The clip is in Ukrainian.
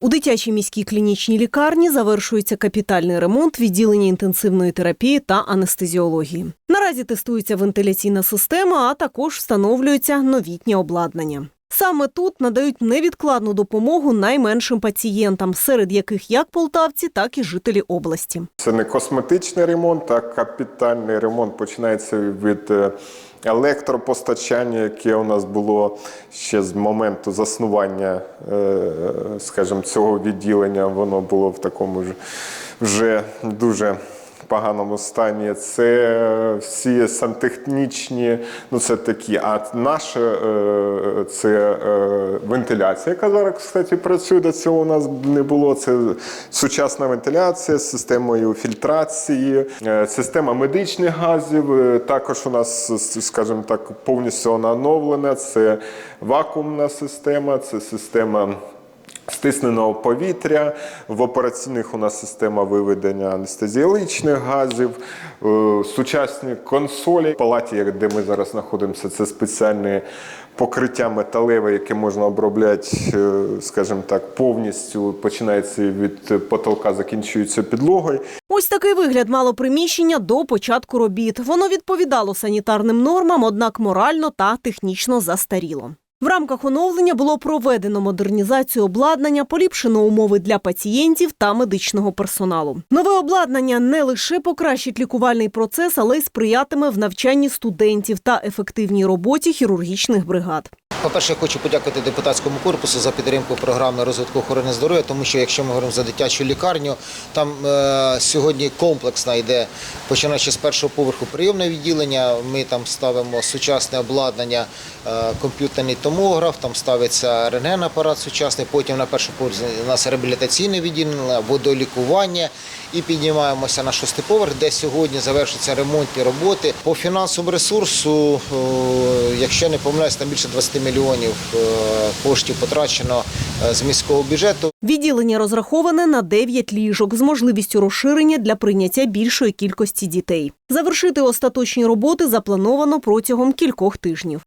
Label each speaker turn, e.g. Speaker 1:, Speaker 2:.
Speaker 1: У дитячій міській клінічній лікарні завершується капітальний ремонт відділення інтенсивної терапії та анестезіології. Наразі тестується вентиляційна система, а також встановлюється новітнє обладнання. Саме тут надають невідкладну допомогу найменшим пацієнтам, серед яких як полтавці, так і жителі області.
Speaker 2: Це не косметичний ремонт, а капітальний ремонт починається від е, електропостачання, яке у нас було ще з моменту заснування, е, скажімо, цього відділення. Воно було в такому ж вже дуже поганому стані. Це всі сантехнічні, ну це такі. А наше е, це е, вентиляція, яка зараз, кстати, працює. До цього у нас не було. Це сучасна вентиляція з системою фільтрації, е, система медичних газів. Е, Також у нас, скажімо так, повністю вона оновлена. Це вакуумна система, це система. Стисненого повітря, в операційних у нас система виведення анестезіологічних газів, е, сучасні консолі. В палаті, де ми зараз знаходимося, це спеціальне покриття металеве, яке можна обробляти, е, скажімо так, повністю починається від потолка, закінчується підлогою.
Speaker 1: Ось такий вигляд мало приміщення до початку робіт. Воно відповідало санітарним нормам, однак морально та технічно застаріло. В рамках оновлення було проведено модернізацію обладнання, поліпшено умови для пацієнтів та медичного персоналу. Нове обладнання не лише покращить лікувальний процес, але й сприятиме в навчанні студентів та ефективній роботі хірургічних бригад.
Speaker 3: По-перше, я хочу подякувати депутатському корпусу за підтримку програми розвитку охорони здоров'я, тому що якщо ми говоримо за дитячу лікарню, там е, сьогодні комплексна йде, починаючи з першого поверху прийомне відділення. Ми там ставимо сучасне обладнання, е, комп'ютерний томограф, там ставиться рентген-апарат сучасний. Потім на першому поверсі у нас реабілітаційне відділення, водолікування. І піднімаємося на шостий поверх, де сьогодні завершуються ремонтні роботи. По фінансовому ресурсу, е, якщо не помиляюсь, там більше 20 мільйонів е, коштів потрачено е, з міського бюджету.
Speaker 1: Відділення розраховане на 9 ліжок з можливістю розширення для прийняття більшої кількості дітей. Завершити остаточні роботи заплановано протягом кількох тижнів.